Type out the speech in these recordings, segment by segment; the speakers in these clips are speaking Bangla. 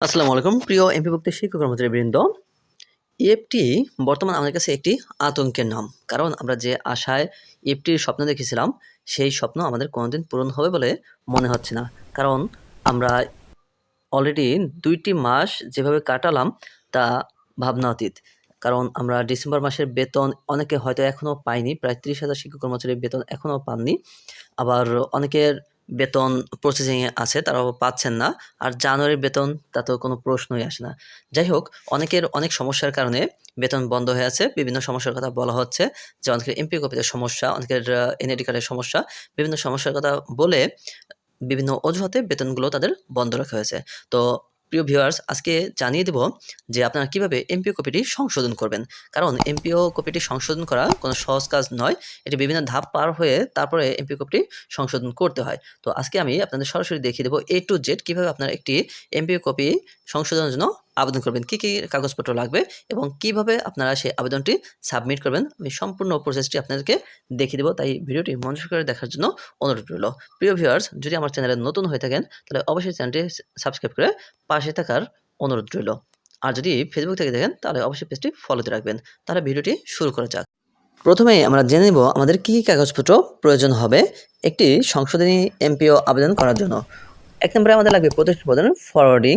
আসসালামু আলাইকুম। প্রিয় এমপিভুক্ত শিক্ষক কর্মচারীবৃন্দ ইএফটি বর্তমান আমাদের কাছে একটি আতঙ্কের নাম। কারণ আমরা যে আশায় ইএফটির স্বপ্ন দেখেছিলাম, সেই স্বপ্ন আমাদের কোনোদিন পূরণ হবে বলে মনে হচ্ছে না। কারণ আমরা অলরেডি দুইটি মাস যেভাবে কাটালাম, তা ভাবনা অতীত। কারণ আমরা ডিসেম্বর মাসের বেতন অনেকে হয়তো এখনও পাইনি প্রায় ত্রিশ হাজার শিক্ষক কর্মচারীর বেতন এখনও পাননি। আবার অনেকের বেতন প্রসেসিংয়ে আছে, তারাও পাচ্ছেন না। আর জানুয়ারির বেতন, তাতেও কোনো প্রশ্নই আসে না। যাই হোক অনেকের অনেক সমস্যার কারণে বেতন বন্ধ হয়ে আছে। বিভিন্ন সমস্যার কথা বলা হচ্ছে। যে অনেকের এমপি কপিতে সমস্যা, অনেকের এনএডি কার্ডের সমস্যা। বিভিন্ন সমস্যার কথা বলে বিভিন্ন অজুহাতে বেতনগুলো তাদের বন্ধ রাখা হয়েছে। তো প্রিয় ভিউয়ার্স আজকে জানিয়ে দেব যে আপনারা কীভাবে এমপিও কপিটি সংশোধন করবেন। কারণ এমপিও কপিটি সংশোধন করা কোনো সহজ কাজ নয়। এটি বিভিন্ন ধাপ পার হয়ে তারপরে এমপিও কপিটি সংশোধন করতে হয়। তো আজকে আমি আপনাদের সরাসরি দেখিয়ে দেবো এ টু জেড কীভাবে আপনার একটি এমপিও কপি সংশোধনের জন্য আবেদন করবেন, কী কী কাগজপত্র লাগবে এবং কীভাবে আপনারা সেই আবেদনটি সাবমিট করবেন, আমি সম্পূর্ণ প্রসেসটি আপনাদেরকে দেখিয়ে দেবো। তাই ভিডিওটি মনোযোগ করে দেখার জন্য অনুরোধ রইল। প্রিয় ভিউয়ার্স যদি আমার চ্যানেলে নতুন হয়ে থাকেন, তাহলে অবশ্যই চ্যানেলটি সাবস্ক্রাইব করে পাশে থাকার অনুরোধ রইল। আর যদি ফেসবুক থেকে দেখেন, তাহলে অবশ্যই পেজটি ফলোতে রাখবেন। তাহলে ভিডিওটি শুরু করা যাক। প্রথমে আমরা জেনে নেব আমাদের কী কী কাগজপত্র প্রয়োজন হবে একটি সংশোধনী এমপিও আবেদন করার জন্য। এক নম্বরে আমাদের লাগবে প্রতিষ্ঠান প্রদানের ফরওয়ার্ডিং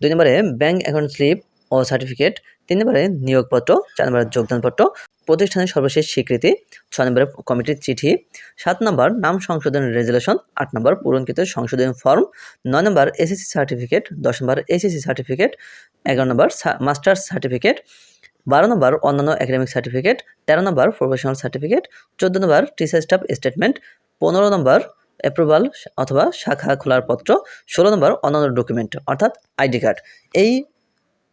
দুই নম্বরে ব্যাংক অ্যাকাউন্ট স্লিপ ও সার্টিফিকেট তিন নম্বরে নিয়োগপত্র, চার নম্বরে যোগদানপত্র, প্রতিষ্ঠানের সর্বশেষ স্বীকৃতি ছয় নম্বরে কমিটির চিঠি, সাত নম্বর নাম সংশোধন রেজুলেশন আট নম্বর পূরণকৃত সংশোধন ফর্ম নয় নম্বর এসএসসি সার্টিফিকেট দশ নম্বর এসএসসি সার্টিফিকেট এগারো নম্বর মাস্টার্স সার্টিফিকেট বারো নম্বর অন্যান্য একাডেমিক সার্টিফিকেট তেরো নম্বর প্রফেশনাল সার্টিফিকেট চোদ্দ নম্বর টিচার স্টাফ স্টেটমেন্ট পনেরো নম্বর অ্যাপ্রুভাল অথবা শাখা খোলার পত্র, ষোলো নম্বর অন্যান্য ডকুমেন্ট অর্থাৎ আইডি কার্ড এই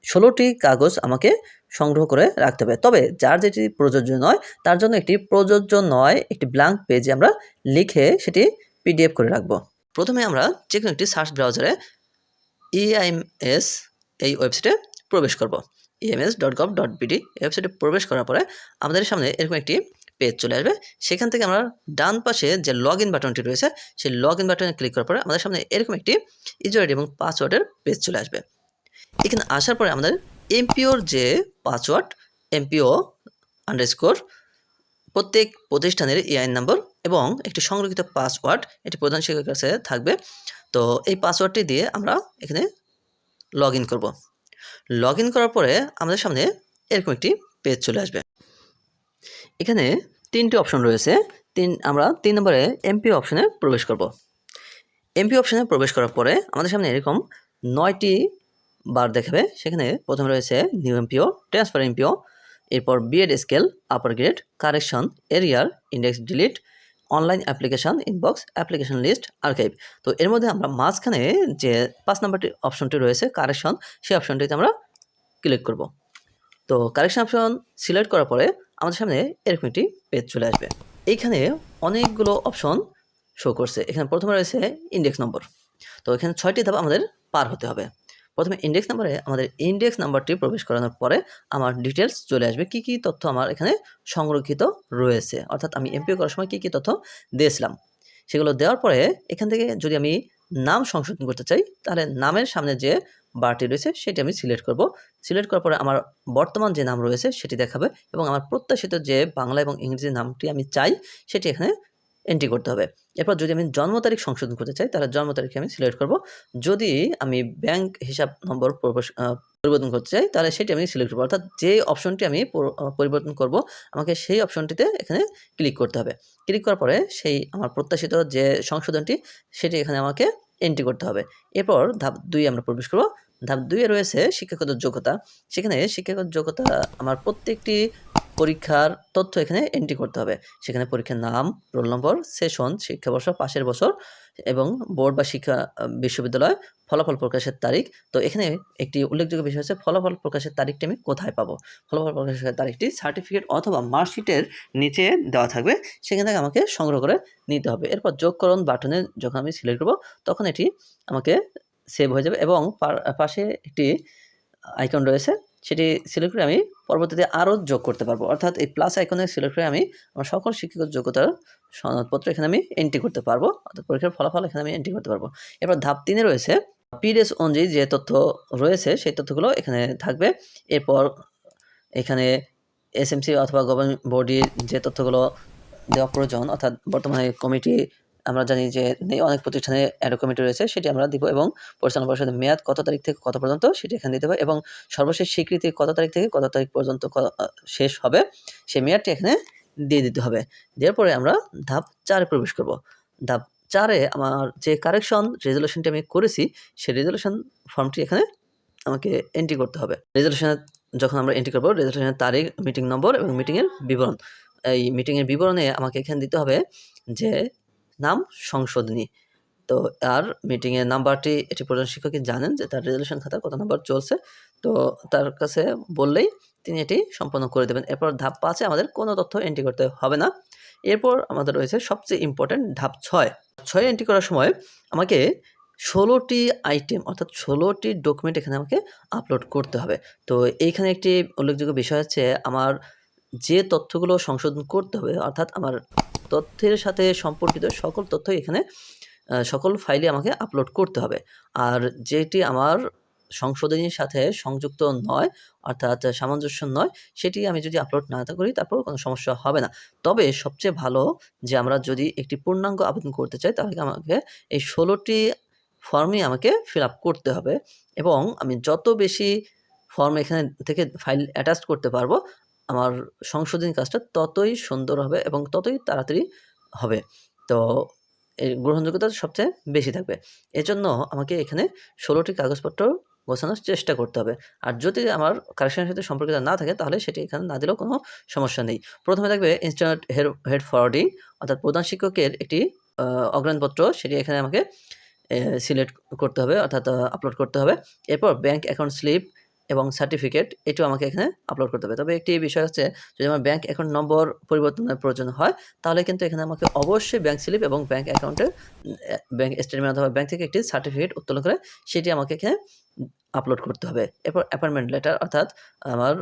ষোলোটি কাগজ আমাকে সংগ্রহ করে রাখতে হবে। তবে যার যেটি প্রযোজ্য নয়, তার জন্য একটি প্রযোজ্য নয়, একটি ব্ল্যাঙ্ক পেজে আমরা লিখে সেটি পিডিএফ করে রাখব। প্রথমে আমরা যে কোনো একটি সার্চ ব্রাউজারে ইআইএমএস এই ওয়েবসাইটে প্রবেশ করব। EMS dot gov dot BD ওয়েবসাইটে প্রবেশ করার পরে আমাদের সামনে এরকম একটি পেজ চলে আসবে। সেখান থেকে আমরা ডান পাশে যে লগ ইন বাটনটি রয়েছে, সেই লগ ইন বাটনে ক্লিক করার পরে আমাদের সামনে এরকম একটি ইউজার আইডি এবং পাসওয়ার্ডের পেজ চলে আসবে। এখানে আসার পরে আমাদের এমপিওর যে পাসওয়ার্ড এমপিও আন্ডারস্কোর প্রত্যেক প্রতিষ্ঠানের ইআইন নম্বর এবং একটি সংরক্ষিত পাসওয়ার্ড এটি প্রধান শিক্ষকের কাছে থাকবে। তো এই পাসওয়ার্ডটি দিয়ে আমরা এখানে লগ ইন করব। লগ ইন করার পরে আমাদের সামনে এরকম একটি পেজ চলে আসবে। এখানে তিনটি অপশন রয়েছে। তিন, আমরা তিন নম্বরে এমপি অপশনে প্রবেশ করব। এমপি অপশনে প্রবেশ করার পরে আমাদের সামনে এরকম নয়টি বার দেখাবে। সেখানে প্রথমে রয়েছে নিউ এমপিও ট্রান্সফার এমপিও এরপর BEd scale upper grade correction arrear index delete online application inbox application list archive তো এর মধ্যে আমরা মাঝখানে যে পাঁচ নম্বরটি অপশনটি রয়েছে কারেকশন সেই অপশনটিতে আমরা ক্লিক করব। তো কারেকশন অপশন সিলেক্ট করার পরে আমাদের সামনে এরকম একটি পেজ চলে আসবে। এইখানে অনেকগুলো অপশন শো করছে। এখানে প্রথমে রয়েছে ইন্ডেক্স নম্বর তো এখানে ছয়টি ধাপ আমাদের পার হতে হবে। প্রথমে ইন্ডেক্স নাম্বারে আমাদের ইন্ডেক্স নাম্বারটি প্রবেশ করানোর পরে আমার ডিটেলস চলে আসবে। কি কি তথ্য আমার এখানে সংরক্ষিত রয়েছে? অর্থাৎ আমি এমপিও করার সময় কী কী তথ্য দিয়েছিলাম? সেগুলো দেওয়ার পরে এখান থেকে যদি আমি নাম সংশোধন করতে চাই, তাহলে নামের সামনে যে বারটি রয়েছে, সেটি আমি সিলেক্ট করব। সিলেক্ট করার পরে আমার বর্তমান যে নাম রয়েছে, সেটি দেখাবে এবং আমার প্রত্যাশিত যে বাংলা এবং ইংরেজি নামটি আমি চাই, সেটি এখানে এন্ট্রি করতে হবে। এরপর যদি আমি জন্ম তারিখ সংশোধন করতে চাই, তাহলে জন্ম তারিখে আমি সিলেক্ট করব। যদি আমি ব্যাংক হিসাব নম্বর পরিবর্তন করতে চাই, তাহলে সেটি আমি সিলেক্ট করব। অর্থাৎ যে অপশনটি আমি পরিবর্তন করব, আমাকে সেই অপশনটিতে এখানে ক্লিক করতে হবে। ক্লিক করার পরে সেই আমার প্রত্যাশিত যে সংশোধনটি, সেটি এখানে আমাকে এন্ট্রি করতে হবে। এরপর ধাপ দুই আমরা প্রবেশ করব। ধাপ দুইয়ে রয়েছে শিক্ষাগত যোগ্যতা। সেখানে শিক্ষাগত যোগ্যতা আমার প্রত্যেকটি পরীক্ষার তথ্য এখানে এন্ট্রি করতে হবে। সেখানে পরীক্ষার নাম রোল নম্বর সেশন শিক্ষাবর্ষ, পাশের বছর এবং বোর্ড বা শিক্ষা বিশ্ববিদ্যালয় ফলাফল প্রকাশের তারিখ। তো এখানে একটি উল্লেখযোগ্য বিষয় হচ্ছে ফলাফল প্রকাশের তারিখটি আমি কোথায় পাবো? ফলাফল প্রকাশের তারিখটি সার্টিফিকেট অথবা মার্কশিটের নিচে দেওয়া থাকবে। সেখান থেকে আমাকে সংগ্রহ করে নিতে হবে। এরপর যোগকরণ বাটনে যখন আমি সিলেক্ট করব, তখন এটি আমাকে সেভ হয়ে যাবে এবং পাশে একটি আইকন রয়েছে, সেটি সিলেক্ট করে আমি পরবর্তীতে আরও যোগ করতে পারব। অর্থাৎ এই প্লাস আইকনে সিলেক্ট করে আমি আমার সকল শিক্ষাগত যোগ্যতার সনদপত্র এখানে আমি এন্ট্রি করতে পারব, অর্থাৎ পরীক্ষার ফলাফল এখানে আমি এন্ট্রি করতে পারব। এরপর ধাপ তিনে রয়েছে পিডিএস অনুযায়ী যে তথ্য রয়েছে সেই তথ্যগুলো এখানে থাকবে। এরপর এখানে এসএমসি অথবা গভর্নমেন্ট বডির যে তথ্যগুলো দেওয়া প্রয়োজন, অর্থাৎ বর্তমানে কমিটি আমরা জানি যে অনেক প্রতিষ্ঠানে অ্যাডোকমিটি রয়েছে, সেটি আমরা দিব এবং পরিচালনা পরিষদের মেয়াদ কত তারিখ থেকে কত পর্যন্ত সেটি এখানে দিতে হবে এবং সর্বশেষ স্বীকৃতি কত তারিখ থেকে কত তারিখ পর্যন্ত শেষ হবে, সেই মেয়াদটি এখানে দিয়ে দিতে হবে। দেওয়ার পরে আমরা ধাপ চারে প্রবেশ করব। ধাপ চারে আমার যে কারেকশন রেজলিউশনটি আমি করেছি, সেই রেজলিউশন ফর্মটি এখানে আমাকে এন্ট্রি করতে হবে। রেজলিউশনের, যখন আমরা এন্ট্রি করব, রেজলিউশনের তারিখ মিটিং নম্বর এবং মিটিংয়ের বিবরণ। এই মিটিংয়ের বিবরণে আমাকে এখানে দিতে হবে যে নাম সংশোধনী। তো আর মিটিংয়ের নাম্বারটি, এটি প্রধান শিক্ষকই জানেন যে তার রেজলিউশন খাতার কত নাম্বার চলছে। তো তার কাছে বললেই তিনি এটি সম্পন্ন করে দেবেন। এরপর ধাপ পাঁচে আমাদের কোনো তথ্য এন্ট্রি করতে হবে না। এরপর আমাদের রয়েছে সবচেয়ে ইম্পর্ট্যান্ট ধাপ ছয়। ছয় এন্ট্রি করার সময় আমাকে ষোলোটি আইটেম অর্থাৎ ষোলোটি ডকুমেন্ট এখানে আমাকে আপলোড করতে হবে। তো এইখানে একটি উল্লেখযোগ্য বিষয় হচ্ছে, আমার যে তথ্যগুলো সংশোধন করতে হবে, অর্থাৎ আমার তথ্যের সাথে সম্পর্কিত সকল তথ্য এখানে সকল ফাইলে আমাকে আপলোড করতে হবে। আর যেটি আমার সংশোধনীর সাথে সংযুক্ত নয়, অর্থাৎ সামঞ্জস্য নয়, সেটি আমি যদি আপলোড না করি তারপর কোনো সমস্যা হবে না। তবে সবচেয়ে ভালো যে আমরা যদি একটি পূর্ণাঙ্গ আবেদন করতে চাই, তাহলে আমাকে এই ষোলোটি ফর্মই আমাকে ফিল করতে হবে। এবং আমি যত বেশি ফর্ম এখানে থেকে ফাইল অ্যাটাচ করতে পারব আমার সংশোধনী কাজটা ততই সুন্দর হবে এবং ততই তাড়াতাড়ি হবে। তো এর গ্রহণযোগ্যতা সবচেয়ে বেশি থাকবে। এজন্য আমাকে এখানে ষোলোটি কাগজপত্র গোছানোর চেষ্টা করতে হবে। আর যদি আমার কারেকশনের সাথে সম্পর্কিত না থাকে, তাহলে সেটি এখানে না দিলেও কোনো সমস্যা নেই। প্রথমে থাকবে ইনস্ট্যান্ট হেড হেড ফরওয়ার্ডিং অর্থাৎ প্রধান শিক্ষকের একটি অগ্রণপত্র সেটি এখানে আমাকে সিলেক্ট করতে হবে, অর্থাৎ আপলোড করতে হবে। এরপর ব্যাংক অ্যাকাউন্ট স্লিপ এবং সার্টিফিকেট এটিও আমাকে এখানে আপলোড করতে হবে। তবে একটি বিষয় হচ্ছে, যদি আমার ব্যাংক অ্যাকাউন্ট নম্বর পরিবর্তনের প্রয়োজন হয়, তাহলে কিন্তু এখানে আমাকে অবশ্যই ব্যাংক স্লিপ এবং ব্যাংক অ্যাকাউন্টের ব্যাংক স্টেটমেন্ট অথবা ব্যাংক থেকে একটি সার্টিফিকেট উত্তোলন করে সেটি আমাকে এখানে আপলোড করতে হবে। এরপর অ্যাপয়েন্টমেন্ট লেটার অর্থাৎ আমার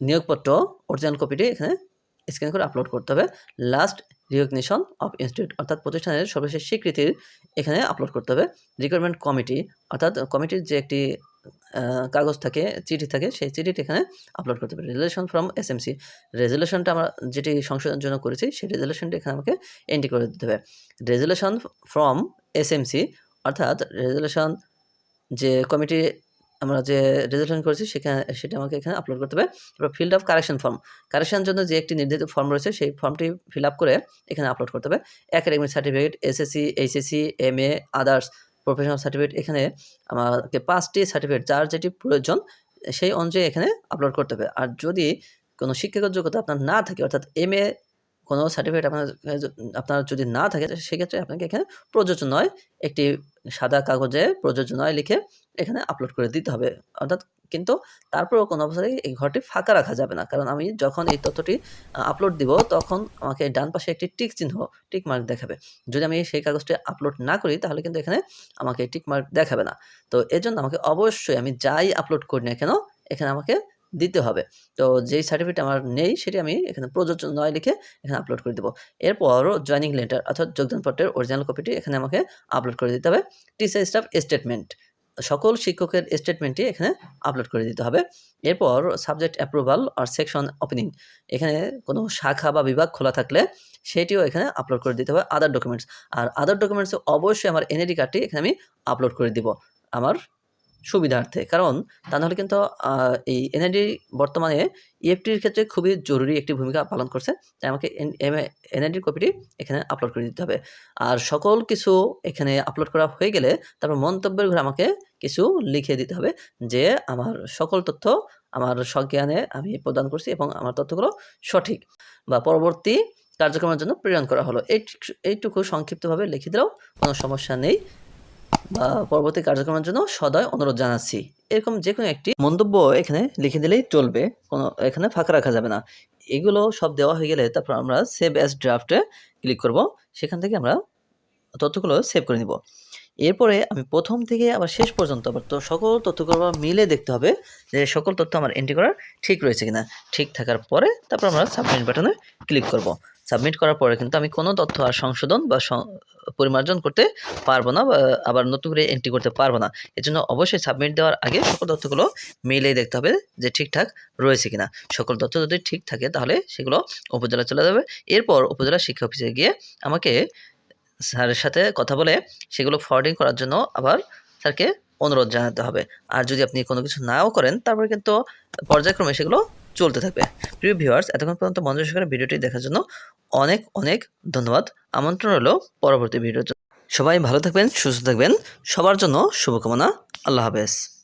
নিয়োগপত্র অরিজিনাল কপিটি এখানে স্ক্যান করে আপলোড করতে হবে। লাস্ট রিকগনিশন অফ ইনস্টিটিউট অর্থাৎ প্রতিষ্ঠানের সর্বশেষ স্বীকৃতির এখানে আপলোড করতে হবে। রিকোয়ারমেন্ট কমিটি অর্থাৎ কমিটির যে একটি কাগজ থাকে, চিঠি থাকে, সেই চিঠিটি এখানে আপলোড করতে হবে রেজুলেশন ফ্রম এস এসএমসি রেজুলেশনটা আমরা যেটি সংশোধনের জন্য করেছি, সেই রেজুলেশনটি এখানে আমাকে এন্ট্রি করে দিতে হবে। রেজুলেশন ফ্রম এসএমসি অর্থাৎ রেজুলেশন যে কমিটি আমরা যে রেজুলেশন করেছি, সেখানে, সেটা আমাকে এখানে আপলোড করতে হবে। এবার ফিল্ড অফ কারেকশন ফর্ম কারেকশনের জন্য যে একটি নির্ধারিত ফর্ম রয়েছে, সেই ফর্মটি ফিল আপ করে এখানে আপলোড করতে হবে। Academic certificate SSC HSC M A others professional certificate এখানে আমাকে পাঁচটি সার্টিফিকেট যার যেটি প্রয়োজন, সেই অনুযায়ী এখানে আপলোড করতে হবে। আর যদি কোনো শিক্ষাগত যোগ্যতা আপনার না থাকে, অর্থাৎ এম এ কোনো সার্টিফিকেট আপনার আপনার যদি না থাকে, সেক্ষেত্রে আপনাকে এখানে প্রযোজ্য নয়, একটি সাদা কাগজে প্রযোজ্য নয় লিখে এখানে আপলোড করে দিতে হবে। অর্থাৎ কিন্তু তারপরেও কোনো অবস্থায় এই ঘরটি ফাঁকা রাখা যাবে না। কারণ আমি যখন এই তথ্যটি আপলোড দিব, তখন আমাকে ডান পাশে একটি টিক চিহ্ন টিক মার্ক দেখাবে। যদি আমি সেই কাগজটি আপলোড না করি, তাহলে কিন্তু এখানে আমাকে টিক মার্ক দেখাবে না। তো এজন্য আমাকে অবশ্যই আমি যাই আপলোড করি না কেন, এখানে আমাকে দিতে হবে। তো যেই সার্টিফিকেট আমার নেই, সেটি আমি এখানে প্রযোজ্য নয় লিখে এখানে আপলোড করে দেবো। এরপরও জয়নিং লেটার অর্থাৎ যোগদানপত্রের অরিজিনাল কপিটি এখানে আমাকে আপলোড করে দিতে হবে। টিচার স্টাফ স্টেটমেন্ট সকল শিক্ষকের স্টেটমেন্টটি এখানে আপলোড করে দিতে হবে। এরপর সাবজেক্ট অ্যাপ্রুভাল আর সেকশন ওপেনিং এখানে কোনো শাখা বা বিভাগ খোলা থাকলে সেটিও এখানে আপলোড করে দিতে হবে আদার ডকুমেন্টস আর আদার ডকুমেন্টসে অবশ্যই আমার এনআইডি কার্ডটি এখানে আমি আপলোড করে দিব। আমার সুবিধার্থে। কারণ তা নাহলে কিন্তু এই এনআইডি বর্তমানে ইএফটির ক্ষেত্রে খুবই জরুরি একটি ভূমিকা পালন করছে। তাই আমাকে এনআইডির কপিটি এখানে আপলোড করে দিতে হবে। আর সকল কিছু এখানে আপলোড করা হয়ে গেলে তারপর মন্তব্যের ঘরে আমাকে কিছু লিখে দিতে হবে যে আমার সকল তথ্য আমার সজ্ঞানে আমি প্রদান করছি এবং আমার তথ্যগুলো সঠিক বা পরবর্তী কার্যক্রমের জন্য প্রেরণ করা হলো। এই এইটুকু সংক্ষিপ্তভাবে লিখে দিলেও কোনো সমস্যা নেই। বা পরবর্তী কার্যক্রমের জন্য সদয় অনুরোধ জানাচ্ছি। এরকম যে কোনো একটি মন্তব্য এখানে লিখে দিলেই চলবে, কোনো এখানে ফাঁকা রাখা যাবে না। এগুলো সব দেওয়া হয়ে গেলে তারপর আমরা সেভ অ্যাজ ড্রাফটে ক্লিক করব। সেখান থেকে আমরা তথ্যগুলো সেভ করে নিব। এরপরে আমি প্রথম থেকে আবার শেষ পর্যন্ত আবার তো সকল তথ্যগুলো মিলে দেখতে হবে যে সকল তথ্য আমার এন্ট্রি করার ঠিক রয়েছে কিনা। ঠিক থাকার পরে তারপর আমরা সাবমিট বাটনে ক্লিক করব। সাবমিট করার পরে কিন্তু আমি কোনো তথ্য আর সংশোধন বা পরিমার্জন করতে পারব না বা আবার নতুন করে এন্ট্রি করতে পারব না। এজন্য অবশ্যই সাবমিট দেওয়ার আগে সকল তথ্যগুলো মিলেই দেখতে হবে যে ঠিকঠাক রয়েছে কিনা। সকল তথ্য যদি ঠিক থাকে তাহলে সেগুলো উপজেলা চলে যাবে। এরপর উপজেলা শিক্ষা অফিসে গিয়ে আমাকে স্যারের সাথে কথা বলে সেগুলো ফরওয়ার্ডিং করার জন্য আবার স্যারকে অনুরোধ জানাতে হবে। আর যদি আপনি কোনো কিছু নাও করেন তারপরে কিন্তু পর্যায়ক্রমে সেগুলো চলতে থাকবে। প্রিয় ভিউয়ার্স, এতক্ষণ পর্যন্ত মনোযোগ সহকারে ভিডিওটি দেখার জন্য অনেক অনেক ধন্যবাদ। আমন্ত্রণ হলো পরবর্তী ভিডিওর জন্য। সবাই ভালো থাকবেন, সুস্থ থাকবেন। সবার জন্য শুভকামনা। আল্লাহ হাফেজ।